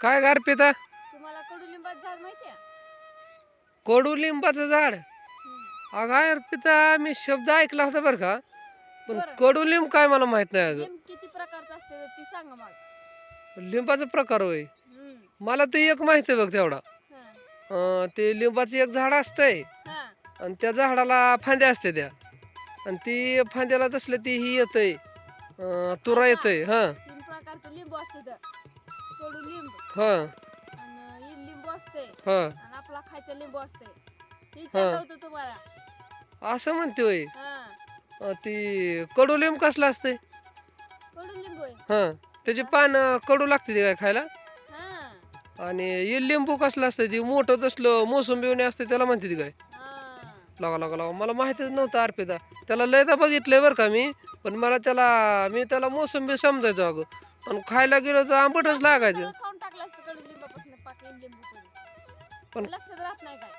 काय गार पिता? तुम्हाला कडुलिंबाचं झाड माहिती कडुलिंबाचं झाड. अगं मी शब्द ऐकला होता बरं का. पण बरं. कडुलिंब काय मला माहीत नाही अगं किती प्रकारचं असते ती सांगा मला. लिंबाचा प्रकार होय. हम्म. मला ते एक माहिती आहे बघ तेवढा. हा. अं, ते लिंबाचं एक झाड असतंय. हा. आणि त्या झाडाला फांद्या असते त्या. आणि ती फांद्याला तसलं ती ही येतंय. अं, तुरा येतंय हा. तीन प्रकारचं लिंबू असते तर कडुलिंब हा. आणि लिंबू असते हा. आणि आपला खायचं लिंबू असते ते विचारलं होतं तुम्हाला. असं म्हणते होय. हा. अं, ती कडुलिंब कसलं असतंय? कडुलिंबू आहे. हा. त्याची पान कडू लागते ते काय खायला? हा. आणि हे लिंबू कसलं असतं ती मोठं तसलं मोसंबी असते त्याला म्हणते ती काय? हा. लागा लागा लागा. मला माहितीच नव्हतं अर्पिता. त्याला लयदा बघितलंय बरं का मी. पण मला त्याला मी त्याला मोसंबी समजायचो अगं. आणि खायला गेलो तर आंबटच लागायचं. सगळं खाऊन टाकलं असतं कडुलिंबापासून पाक इड लिंबू पण- लक्षात राहत नाही काय?